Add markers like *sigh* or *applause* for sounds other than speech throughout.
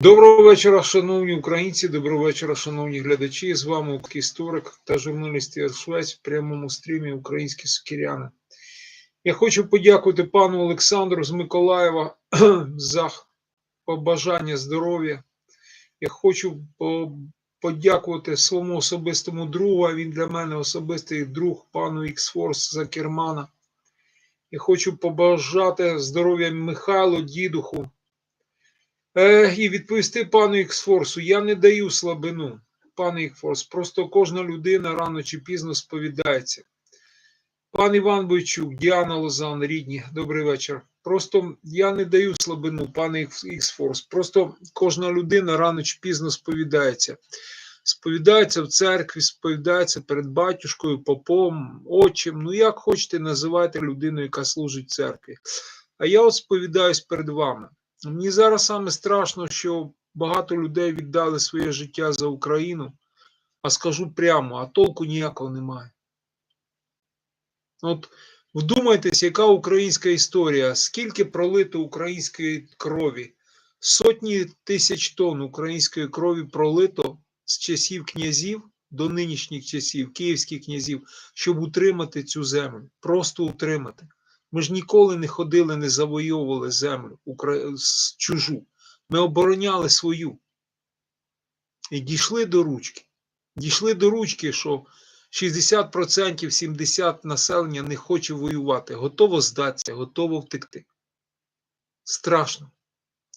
Доброго вечора, шановні українці, доброго вечора, шановні глядачі. З вами історик та журналіст Ігор Швець в прямому стрімі Українські сокиряни. Я хочу подякувати пану Олександру з Миколаєва *clears throat* за побажання здоров'я. Я хочу подякувати своєму особистому другу, а він для мене особистий друг пану Іксфорс за Кермана. Я хочу побажати здоров'я Михайлу Дідуху. Е, і відповісти пану Іксфорсу, я не даю слабину, пане Іксфорс, просто кожна людина рано чи пізно сповідається. Пан Іван Бойчук, Діана Лозан, рідні, добрий вечір. Просто я не даю слабину, пане Іксфорс. Просто кожна людина рано чи пізно сповідається. Сповідається в церкві, сповідається перед батюшкою, попом, отчим. Ну, як хочете, називайте людину, яка служить в церкві. А я от сповідаюсь перед вами. Мені зараз саме страшно, що багато людей віддали своє життя за Україну, а скажу прямо, а толку ніякого немає. От вдумайтесь, яка українська історія, скільки пролито української крові, сотні тисяч тонн української крові пролито з часів князів до нинішніх часів, київських князів, щоб утримати цю землю, просто утримати. Ми ж ніколи не ходили, не завойовували землю чужу. Ми обороняли свою. І дійшли до ручки. Дійшли до ручки, що 60%, 70% населення не хоче воювати, готово здатися, готово втекти. Страшно.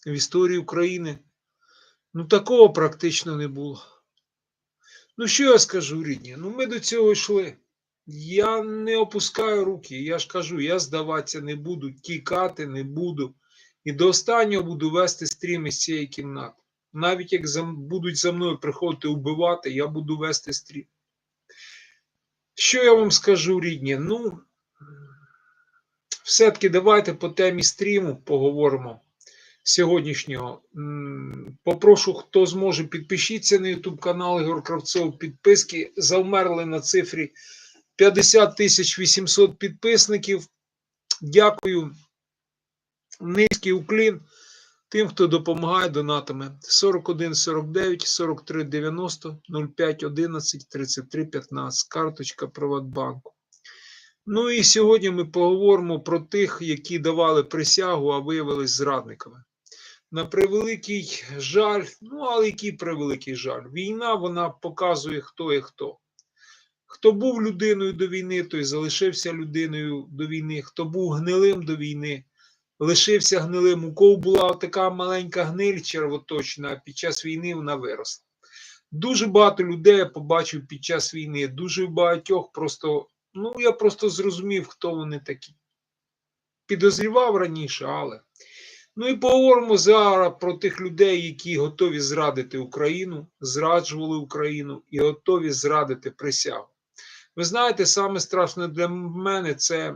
В історії України ну такого практично не було. Ну, що я скажу, рідні? Ну, ми до цього йшли. Я не опускаю руки. Я ж кажу, я здаватися не буду, тікати не буду. І до останнього буду вести стріми з цієї кімнати. Навіть як за, будуть за мною приходити вбивати, я буду вести стрім. Що я вам скажу, рідні? Ну, все-таки давайте по темі стріму поговоримо сьогоднішнього. Попрошу, хто зможе, підпишіться на YouTube канал Ігор Кравцов. Підписки завмерли на цифрі 50 тисяч 800 підписників. Дякую. Низький уклін тим, хто допомагає донатами. 41 49 43 90 05 11 33 15. Карточка Приватбанку. Ну і сьогодні ми поговоримо про тих, які давали присягу, а виявились зрадниками. На превеликий жаль, ну але який превеликий жаль. Війна вона показує, хто є хто. Хто був людиною до війни, той залишився людиною до війни. Хто був гнилим до війни, лишився гнилим. У кого була така маленька гниль червоточна, під час війни вона виросла. Дуже багато людей я побачив під час війни. Дуже багатьох просто, ну я просто зрозумів, хто вони такі. Підозрівав раніше, але. Ну і поговоримо зараз про тих людей, які готові зрадити Україну, зраджували Україну і готові зрадити присягу. Ви знаєте, саме страшне для мене це,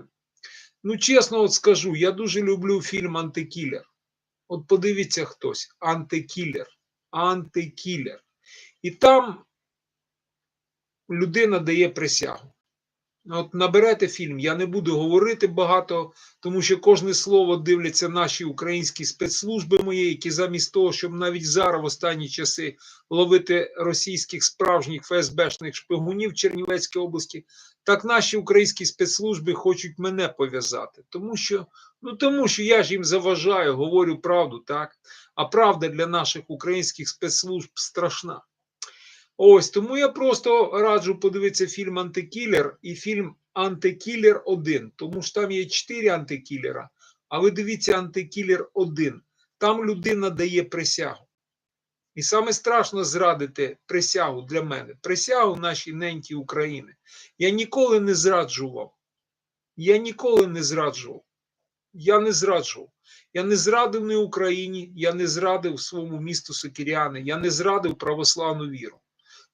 ну чесно от скажу, я дуже люблю фільм Антикілер. От подивіться хтось: Антикілер. Антикілер. І там людина дає присягу. От наберете фільм, я не буду говорити багато, тому що кожне слово дивляться наші українські спецслужби мої, які замість того, щоб навіть зараз в останні часи ловити російських справжніх ФСБшних шпигунів в Чернівецькій області, так наші українські спецслужби хочуть мене пов'язати. Тому що, ну тому що я ж їм заважаю, говорю правду, так? А правда для наших українських спецслужб страшна. Ось тому я просто раджу подивитися фільм Антикілер і фільм Антикілер 1, тому що там є чотири антикілера, а ви дивіться Антикілер 1. Там людина дає присягу. І саме страшно зрадити присягу для мене, присягу нашій ненькій України. Я ніколи не зраджував. Я ніколи не зраджував. Я не зраджував. Я не зрадив ні Україні, я не зрадив своєму місту Сокиряни, я не зрадив православну віру.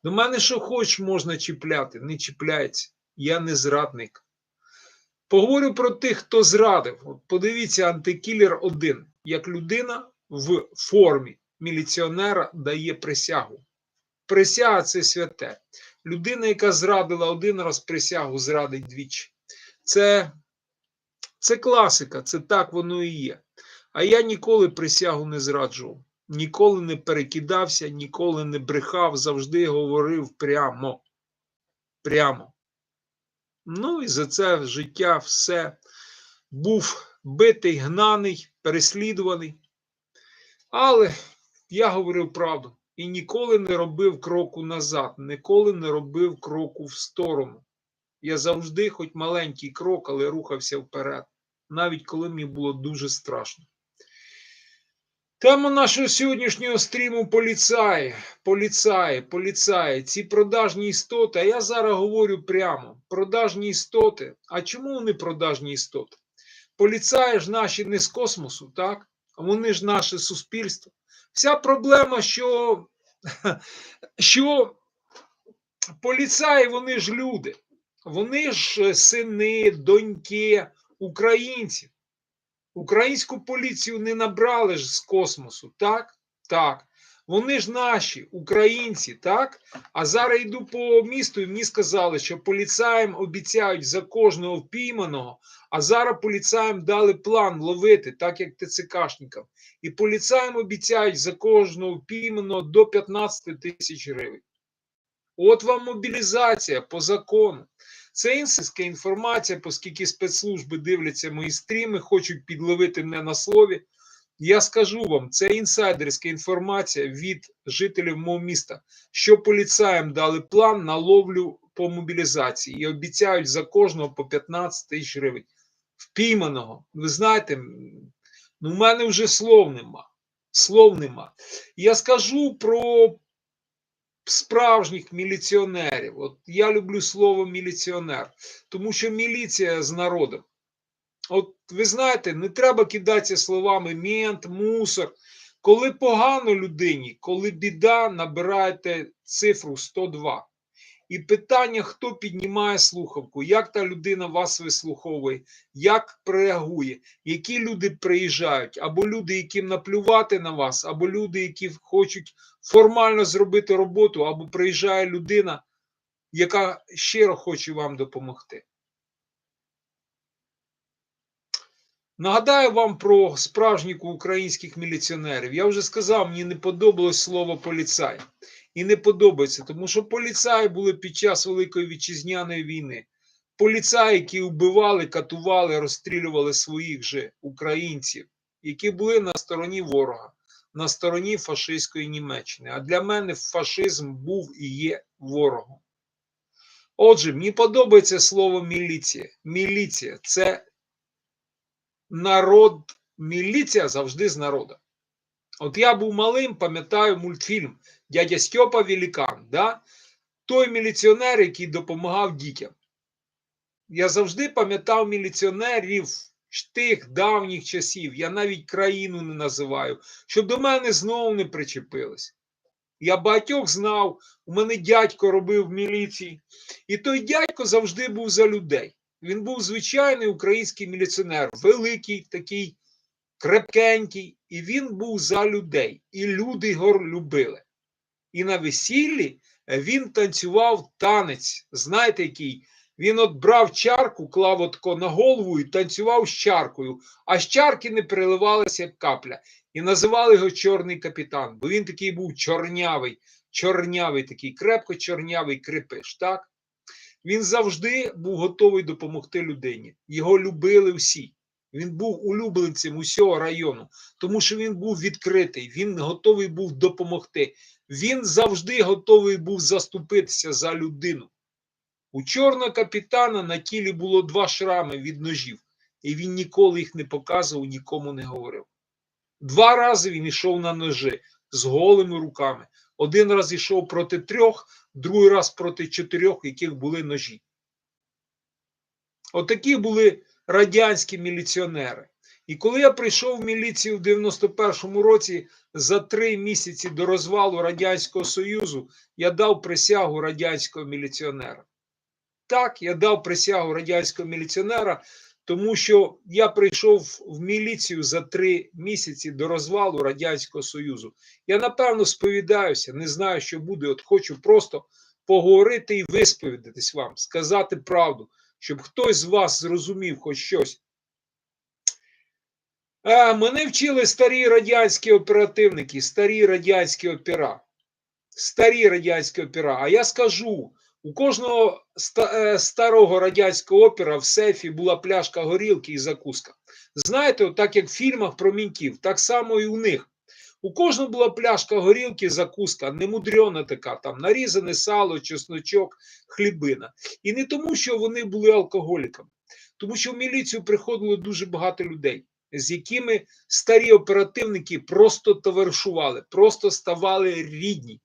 До мене що хоч можна чіпляти, не чіпляється. Я не зрадник. Поговорю про тих, хто зрадив. От подивіться антикілер 1, як людина в формі міліціонера дає присягу. Присяга це святе. Людина, яка зрадила один раз присягу, зрадить двічі. Це, це класика, це так воно і є. А я ніколи присягу не зраджував. Ніколи не перекидався, ніколи не брехав, завжди говорив прямо. Прямо. Ну і за це життя все був битий, гнаний, переслідуваний. Але я говорив правду і ніколи не робив кроку назад, ніколи не робив кроку в сторону. Я завжди, хоч маленький крок, але рухався вперед, навіть коли мені було дуже страшно. Тема нашого сьогоднішнього стріму поліцаї, поліцаї, поліцаї, ці продажні істоти. А я зараз говорю прямо: продажні істоти. А чому вони продажні істоти? Поліцаї ж наші не з космосу, так? Вони ж наше суспільство. Вся проблема, що, *laughs* що поліцаї, вони ж люди, вони ж сини, доньки українців. Українську поліцію не набрали ж з космосу, так? Так. Вони ж наші, українці, так? А зараз йду по місту і мені сказали, що поліцаєм обіцяють за кожного впійманого, а зараз поліцаєм дали план ловити, так як ТЦКшникам. І поліцаєм обіцяють за кожного впійманого до 15 тисяч гривень. От вам мобілізація по закону. Це інсайська інформація, оскільки спецслужби дивляться мої стріми, хочуть підловити мене на слові. Я скажу вам, це інсайдерська інформація від жителів мого міста, що поліцаєм дали план на ловлю по мобілізації і обіцяють за кожного по 15 тисяч гривень. Впійманого. Ви знаєте, ну в мене вже слов нема. Слов нема. Я скажу про справжніх міліціонерів. От я люблю слово міліціонер, тому що міліція з народом. От ви знаєте, не треба кидатися словами мент, мусор. Коли погано людині, коли біда, набираєте цифру 102. І питання, хто піднімає слухавку, як та людина вас вислуховує, як реагує, які люди приїжджають, або люди, яким наплювати на вас, або люди, які хочуть формально зробити роботу, або приїжджає людина, яка щиро хоче вам допомогти. Нагадаю вам про справжніх українських міліціонерів. Я вже сказав, мені не подобалось слово поліцай. І не подобається, тому що поліцаї були під час Великої вітчизняної війни. Поліцаї, які вбивали, катували, розстрілювали своїх же українців, які були на стороні ворога, на стороні фашистської Німеччини. А для мене фашизм був і є ворогом. Отже, мені подобається слово міліція. Міліція це народ, міліція завжди з народом. От я був малим, пам'ятаю мультфільм Дядя Стьопа Великан, да? той міліціонер, який допомагав дітям. Я завжди пам'ятав міліціонерів тих давніх часів. Я навіть країну не називаю, щоб до мене знову не причепились. Я багатьох знав, у мене дядько робив в міліції, і той дядько завжди був за людей. Він був звичайний український міліціонер, великий, такий крепкенький, і він був за людей. І люди його любили. І на весіллі він танцював танець. Знаєте, який? Він от брав чарку, клав отко на голову і танцював з чаркою, а з чарки не переливалася як капля. І називали його Чорний капітан, бо він такий був чорнявий, чорнявий такий, крепко чорнявий крепиш. так? Він завжди був готовий допомогти людині. Його любили всі. Він був улюбленцем усього району, тому що він був відкритий, він готовий був допомогти. Він завжди готовий був заступитися за людину. У чорного капітана на тілі було два шрами від ножів, і він ніколи їх не показував, нікому не говорив. Два рази він йшов на ножі з голими руками. Один раз йшов проти трьох, другий раз проти чотирьох, яких були ножі. Отакі були радянські міліціонери. І коли я прийшов в міліцію в 91-му році за три місяці до розвалу Радянського Союзу, я дав присягу радянського міліціонера. Так, я дав присягу радянського міліціонера, тому що я прийшов в міліцію за три місяці до розвалу Радянського Союзу. Я напевно сповідаюся, не знаю, що буде. От хочу просто поговорити і висповідатись вам, сказати правду, щоб хтось з вас зрозумів хоч щось. Мене вчили старі радянські оперативники, старі радянські опера. Старі радянські опера. А я скажу: у кожного е, старого радянського опера в сейфі була пляшка горілки і закуска. Знаєте, так як в фільмах про міньків, так само і у них. У кожного була пляшка горілки, закуска, немудрена така, там нарізане сало, чесночок, хлібина. І не тому, що вони були алкоголіками, тому що в міліцію приходило дуже багато людей, з якими старі оперативники просто товаришували, просто ставали рідні.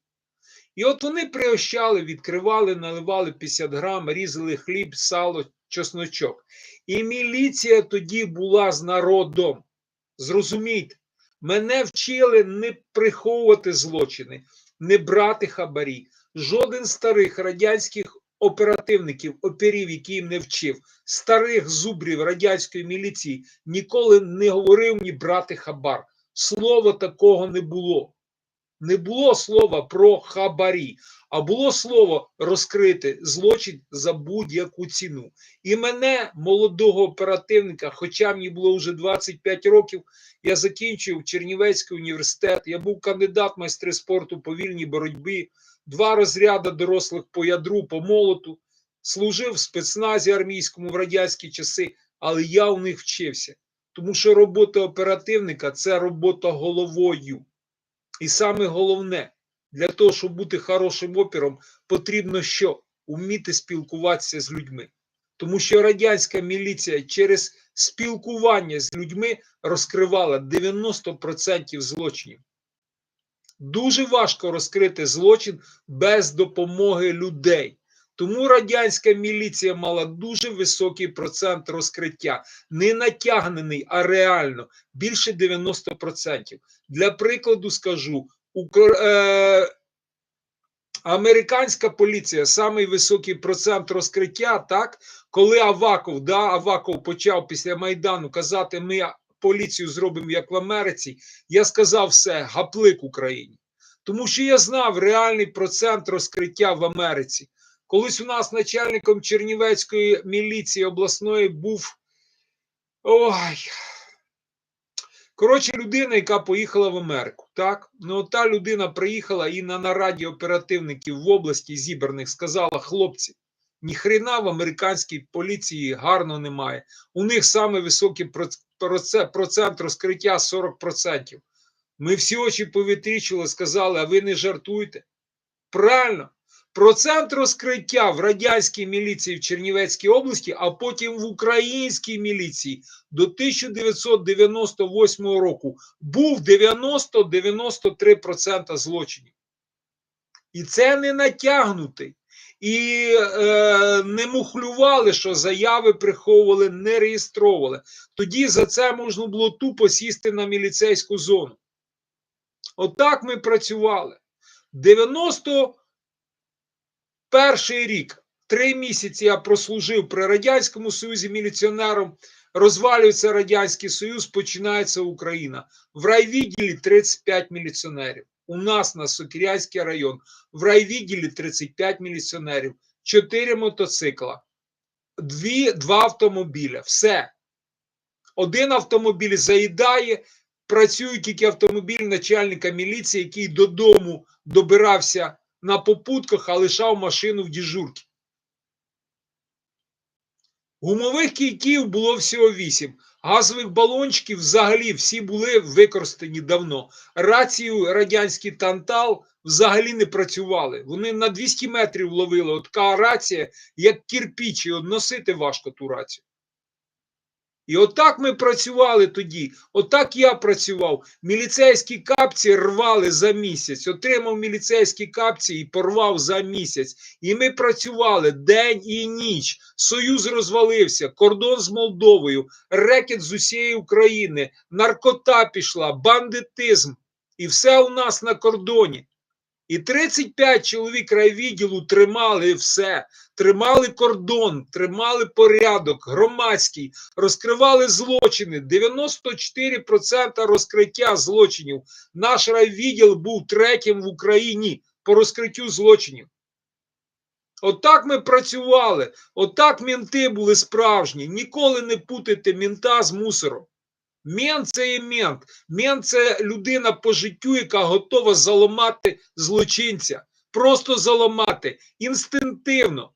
І от вони приощали, відкривали, наливали 50 грам, різали хліб, сало, чесночок. І міліція тоді була з народом. Зрозумійте, мене вчили не приховувати злочини, не брати хабарі. Жоден старих радянських оперативників, оперів, які їм не вчив, старих зубрів радянської міліції ніколи не говорив ні брати хабар. Слова такого не було. Не було слова про хабарі, а було слово розкрити злочин за будь-яку ціну. І мене, молодого оперативника, хоча мені було вже 25 років, я закінчив Чернівецький університет, я був кандидат майстри спорту по вільній боротьбі, два розряди дорослих по ядру, по молоту, служив в спецназі армійському в радянські часи, але я у них вчився. Тому що робота оперативника це робота головою. І саме головне, для того, щоб бути хорошим опером, потрібно що? Уміти спілкуватися з людьми. Тому що радянська міліція через спілкування з людьми розкривала 90% злочинів. Дуже важко розкрити злочин без допомоги людей. Тому радянська міліція мала дуже високий процент розкриття, не натягнений, а реально більше 90%. Для прикладу скажу, е... американська поліція самий високий процент розкриття, так, коли Аваков, да, Аваков почав після Майдану казати, ми поліцію зробимо як в Америці, я сказав все, гаплик Україні. Тому що я знав реальний процент розкриття в Америці. Колись у нас начальником Чернівецької міліції обласної був. Ой. Коротше, людина, яка поїхала в Америку. Так? Ну, та людина приїхала і на нараді оперативників в області зібраних сказала: хлопці, ніхрена в американській поліції гарно немає. У них саме високий процент розкриття 40%. Ми всі очі повітрічили, сказали, а ви не жартуйте. Правильно, процент розкриття в радянській міліції в Чернівецькій області, а потім в українській міліції до 1998 року був 90-93% злочинів. І це не натягнутий. І е, не мухлювали, що заяви приховували, не реєстровували. Тоді за це можна було тупо сісти на міліцейську зону. Отак ми працювали. 91 рік, три місяці я прослужив при Радянському Союзі міліціонером. Розвалюється Радянський Союз, починається Україна. В райвідділі 35 міліціонерів. У нас на Сокірянський район в райвідділі 35 міліціонерів, 4 мотоцикла, 2, 2 автомобіля. Все. Один автомобіль заїдає, працює тільки автомобіль начальника міліції, який додому добирався на попутках, а лишав машину в діжурці. Гумових кійків було всього 8. Газових балончиків взагалі всі були використані давно. Рацію радянський тантал взагалі не працювали. Вони на 200 метрів ловили. От така рація, як кірпіч, і носити важко ту рацію. І отак ми працювали тоді. Отак я працював. Міліцейські капці рвали за місяць. Отримав міліцейські капці і порвав за місяць. І ми працювали день і ніч. Союз розвалився, кордон з Молдовою, рекет з усієї України, наркота пішла, бандитизм. І все у нас на кордоні. І 35 чоловік райвідділу тримали все, тримали кордон, тримали порядок, громадський, розкривали злочини. 94% розкриття злочинів. Наш райвідділ був третім в Україні по розкриттю злочинів. Отак ми працювали, отак мінти були справжні. Ніколи не путайте мінта з мусором. Мент це є мент. Мент це людина по життю, яка готова заламати злочинця. Просто заламати інстинктивно.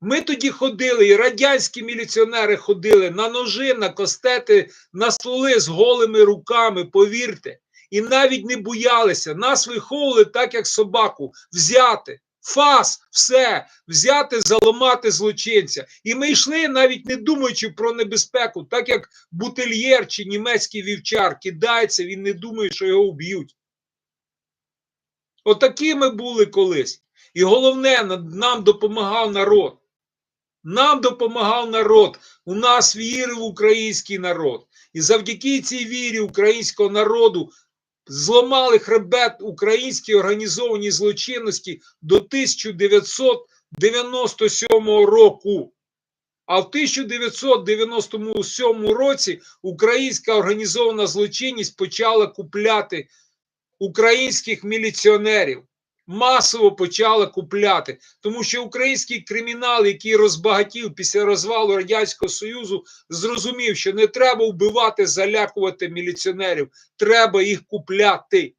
Ми тоді ходили, і радянські міліціонери ходили на ножи, на костети, на стволи з голими руками, повірте. І навіть не боялися. Нас виховували так, як собаку, взяти. Фас, все, взяти, заламати злочинця. І ми йшли, навіть не думаючи про небезпеку, так як бутильєр чи німецький вівчар кидається, він не думає, що його вб'ють. Отакі ми були колись. І головне, нам допомагав народ. Нам допомагав народ. У нас вірив український народ. І завдяки цій вірі українського народу зламали хребет українській організованій злочинності до 1997 року. А в 1997 році українська організована злочинність почала купляти українських міліціонерів. Масово почала купляти, тому що український кримінал, який розбагатів після розвалу Радянського Союзу, зрозумів, що не треба вбивати, залякувати міліціонерів, треба їх купляти.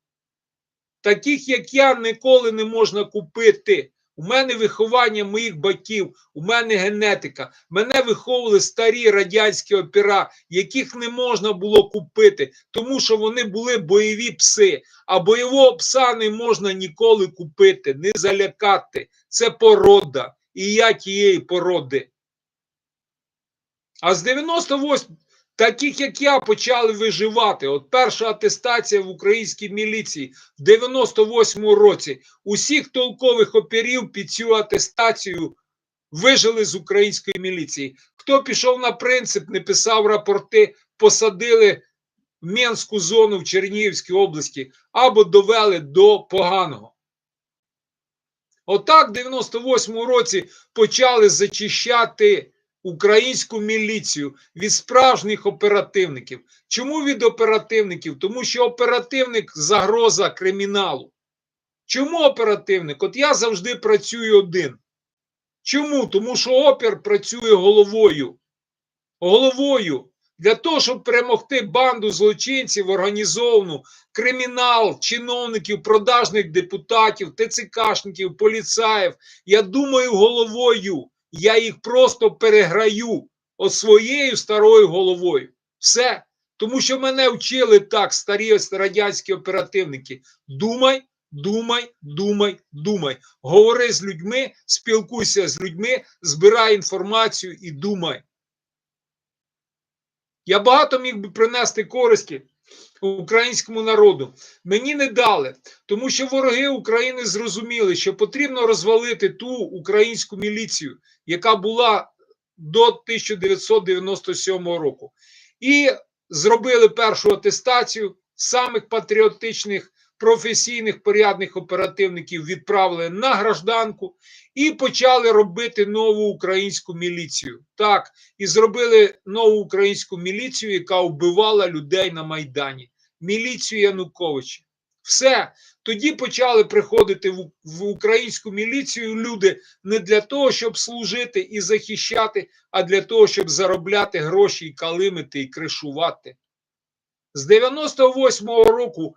Таких, як я, ніколи не можна купити. У мене виховання моїх батьків, у мене генетика. Мене виховували старі радянські опера, яких не можна було купити, тому що вони були бойові пси. А бойового пса не можна ніколи купити, не залякати. Це порода. І я тієї породи. А з 98 таких як я почали виживати. От перша атестація в українській міліції в 98-му році. Усіх толкових оперів під цю атестацію вижили з української міліції. Хто пішов на принцип, не писав рапорти, посадили в Менську зону в Чернігівській області або довели до поганого. Отак в 98-му році почали зачищати українську міліцію від справжніх оперативників. Чому від оперативників? Тому що оперативник загроза криміналу. Чому оперативник? От я завжди працюю один. Чому? Тому що опір працює головою. Головою. Для того, щоб перемогти банду злочинців, організовану, кримінал, чиновників, продажних депутатів, ТЦКшників, поліцаїв, я думаю головою. Я їх просто переграю от своєю старою головою. Все. Тому що мене вчили так, старі радянські оперативники. Думай, думай, думай, думай. Говори з людьми, спілкуйся з людьми, збирай інформацію і думай. Я багато міг би принести користі українському народу. Мені не дали, тому що вороги України зрозуміли, що потрібно розвалити ту українську міліцію, яка була до 1997 року. І зробили першу атестацію самих патріотичних, професійних, порядних оперативників відправили на гражданку і почали робити нову українську міліцію. Так, і зробили нову українську міліцію, яка вбивала людей на Майдані. Міліцію Януковича. Все. Тоді почали приходити в, українську міліцію люди не для того, щоб служити і захищати, а для того, щоб заробляти гроші і калимити і кришувати. З 98-го року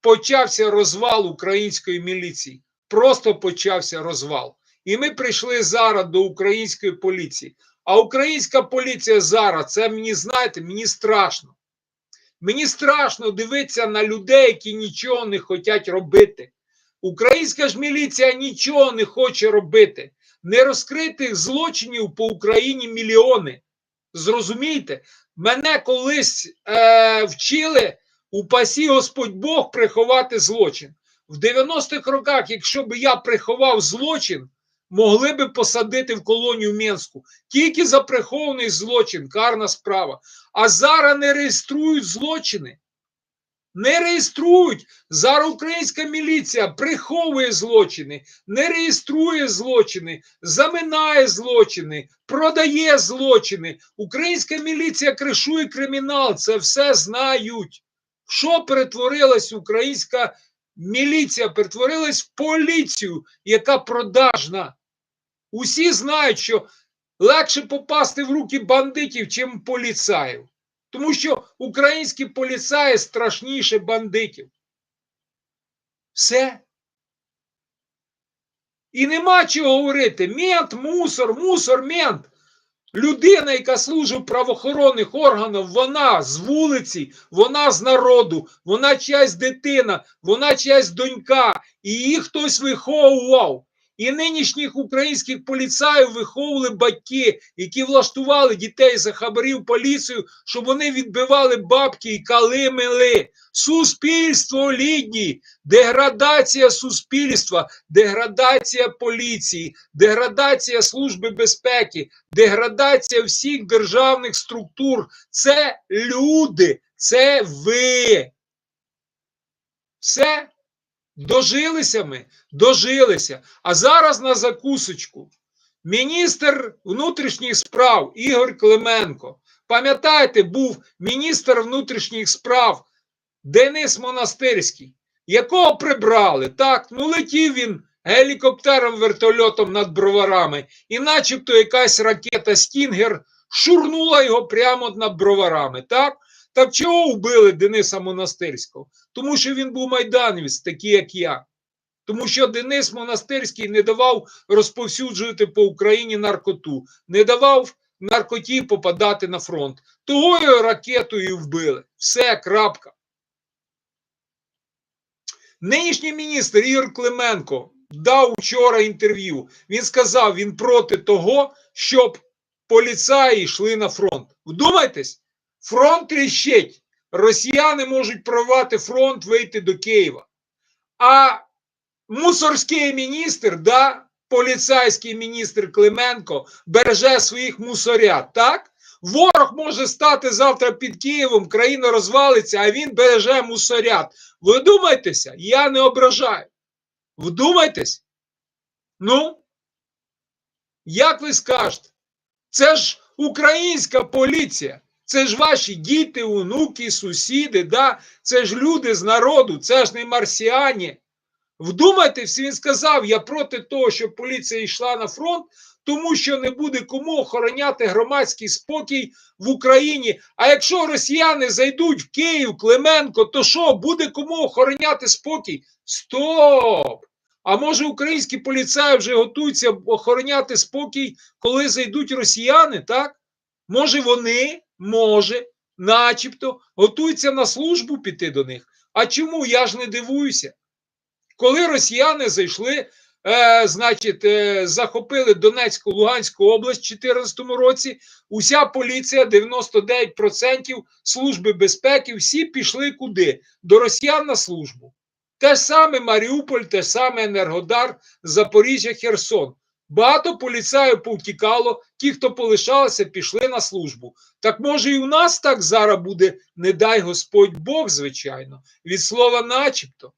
почався розвал української міліції. Просто почався розвал. І ми прийшли зараз до української поліції. А українська поліція зараз, це мені знаєте, мені страшно. Мені страшно дивитися на людей, які нічого не хочуть робити. Українська ж міліція нічого не хоче робити. Нерозкритих злочинів по Україні мільйони. Зрозумієте, мене колись е, вчили у пасі Господь Бог приховати злочин. В 90-х роках, якщо б я приховав злочин, могли би посадити в колонію Менську. Тільки за прихований злочин, карна справа. А зараз не реєструють злочини. Не реєструють. Зараз українська міліція приховує злочини, не реєструє злочини, заминає злочини, продає злочини. Українська міліція кришує кримінал. Це все знають. Що перетворилась українська міліція? Перетворилась в поліцію, яка продажна. Усі знають, що легше попасти в руки бандитів, чим поліцаїв. Тому що українські поліцаї страшніше бандитів. Все. І нема чого говорити. Мент, мусор, мусор, мент. Людина, яка служить правоохоронних органах, вона з вулиці, вона з народу, вона чиясь дитина, вона чиясь донька, і її хтось виховував. І нинішніх українських поліцаїв виховували батьки, які влаштували дітей за хабарів поліцію, щоб вони відбивали бабки і калимили. Суспільство лідні, деградація суспільства, деградація поліції, деградація служби безпеки, деградація всіх державних структур. Це люди, це ви. Все. Дожилися ми, дожилися. А зараз на закусочку. Міністр внутрішніх справ Ігор Клименко. Пам'ятаєте, був міністр внутрішніх справ Денис Монастирський, якого прибрали. Так, ну летів він гелікоптером вертольотом над броварами, і начебто якась ракета Стінгер шурнула його прямо над броварами. Так? Так чого вбили Дениса Монастирського? Тому що він був майданівець, такий як я. Тому що Денис Монастирський не давав розповсюджувати по Україні наркоту, не давав наркоті попадати на фронт. Того його ракетою вбили. Все, крапка. Нинішній міністр Ігор Клименко дав вчора інтерв'ю. Він сказав, він проти того, щоб поліцаї йшли на фронт. Вдумайтесь, фронт тріщить. Росіяни можуть прорвати фронт, вийти до Києва. А мусорський міністр, да, поліцейський міністр Клименко береже своїх мусорят, так? Ворог може стати завтра під Києвом, країна розвалиться, а він береже мусорят. Ви? Я не ображаю. Вдумайтесь? Ну, як ви скажете? Це ж українська поліція. Це ж ваші діти, онуки, сусіди, да? це ж люди з народу, це ж не марсіані. Вдумайтесь, він сказав: я проти того, щоб поліція йшла на фронт, тому що не буде кому охороняти громадський спокій в Україні. А якщо росіяни зайдуть в Київ, Клименко, то що, буде кому охороняти спокій? Стоп! А може українські поліцаї вже готуються охороняти спокій, коли зайдуть росіяни, так? Може, вони, може, начебто, готуються на службу піти до них. А чому? Я ж не дивуюся. Коли росіяни зайшли, е, значить, е, захопили Донецьку, Луганську область в 2014 році, уся поліція, 99% служби безпеки, всі пішли куди? До росіян на службу. Те ж саме Маріуполь, те ж саме Енергодар, Запоріжжя, Херсон. Багато поліцаїв повтікало, ті, хто полишалися, пішли на службу. Так може і у нас так зараз буде, не дай Господь Бог, звичайно, від слова начебто.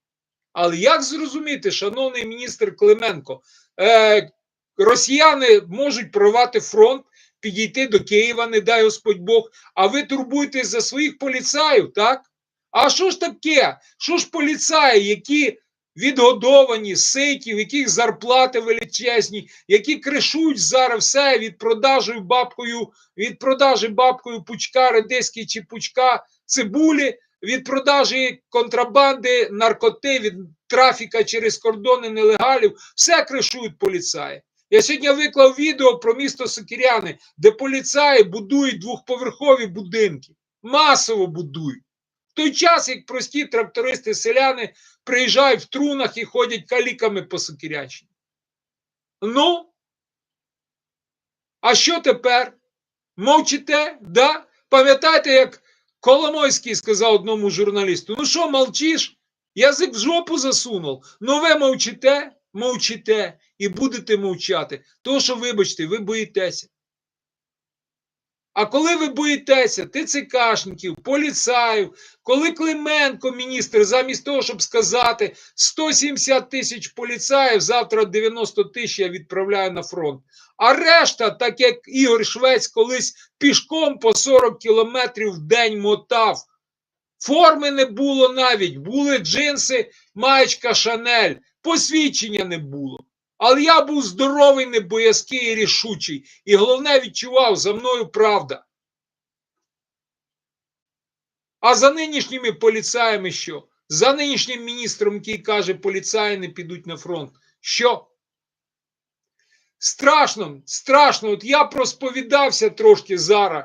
Але як зрозуміти, шановний міністр Клименко, е, росіяни можуть прорвати фронт, підійти до Києва, не дай Господь Бог, а ви турбуєтесь за своїх поліцаїв, так? А що ж таке? Що ж поліцаї, які відгодовані, ситі, в яких зарплати величезні, які кришують зараз все від продажі бабкою, від продажі бабкою пучка, редиски чи пучка цибулі, від продажі контрабанди, наркоти, від трафіка через кордони нелегалів, все кришують поліцаї. Я сьогодні виклав відео про місто Сокіряни, де поліцаї будують двохповерхові будинки, масово будують. В той час, як прості трактористи-селяни приїжджають в трунах і ходять каліками по Сокірячні. Ну, а що тепер? Мовчите? Да? Пам'ятаєте, як Коломойський сказав одному журналісту: ну що, молчиш? Язик в жопу засунув. Ну ви мовчите, мовчите і будете мовчати. Тому що, вибачте, ви боїтеся. А коли ви боїтеся ТЦКшників, поліцаїв, коли Клименко, міністр, замість того, щоб сказати 170 тисяч поліцаїв, завтра 90 тисяч я відправляю на фронт. А решта, так як Ігор Швець колись пішком по 40 кілометрів в день мотав. Форми не було навіть, були джинси, маєчка Шанель, посвідчення не було. Але я був здоровий, небоязкий і рішучий. І головне відчував за мною правда. А за нинішніми поліцаями що? За нинішнім міністром, який каже, поліцаї не підуть на фронт. Що? Страшно, страшно. От я просповідався трошки зараз.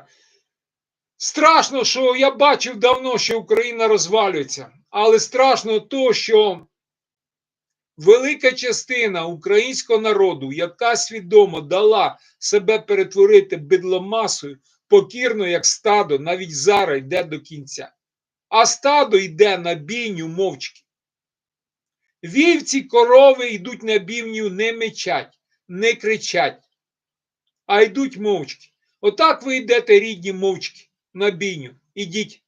Страшно, що я бачив давно, що Україна розвалюється. Але страшно то, що велика частина українського народу, яка свідомо дала себе перетворити бидломасою, покірно, як стадо, навіть зараз йде до кінця. А стадо йде на бійню мовчки. Вівці, корови йдуть на бівню, не мечать, не кричать, а йдуть мовчки. Отак ви йдете, рідні мовчки, на бійню. Ідіть.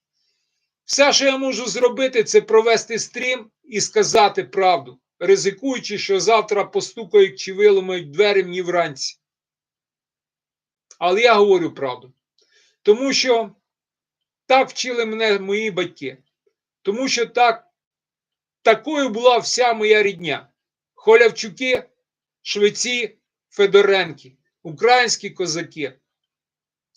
Все, що я можу зробити, це провести стрім і сказати правду, ризикуючи, що завтра постукають чи виламають двері мені вранці. Але я говорю правду. Тому що так вчили мене мої батьки. Тому що так, такою була вся моя рідня. Холявчуки, швеці, Федоренки, українські козаки.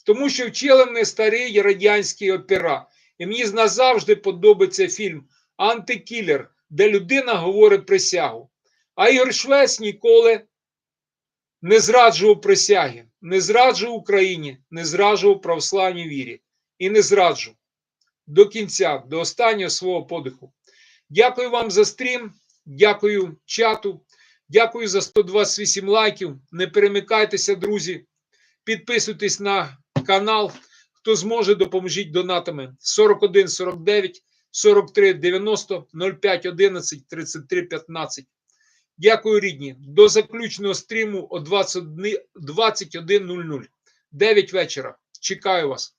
Тому що вчили мене старі радянські опера. І мені назавжди подобається фільм Антикілер, де людина говорить присягу. А Ігор Швець ніколи не зраджував присяги, не зраджував Україні, не зраджував православній вірі і не зраджував до кінця, до останнього свого подиху. Дякую вам за стрім, дякую чату, дякую за 128 лайків. Не перемикайтеся, друзі. Підписуйтесь на канал. Хто зможе, допоможіть донатами 41 49 43 90 05 11 33 15. Дякую, рідні. До заключного стріму о 21.00. 9 вечора. Чекаю вас.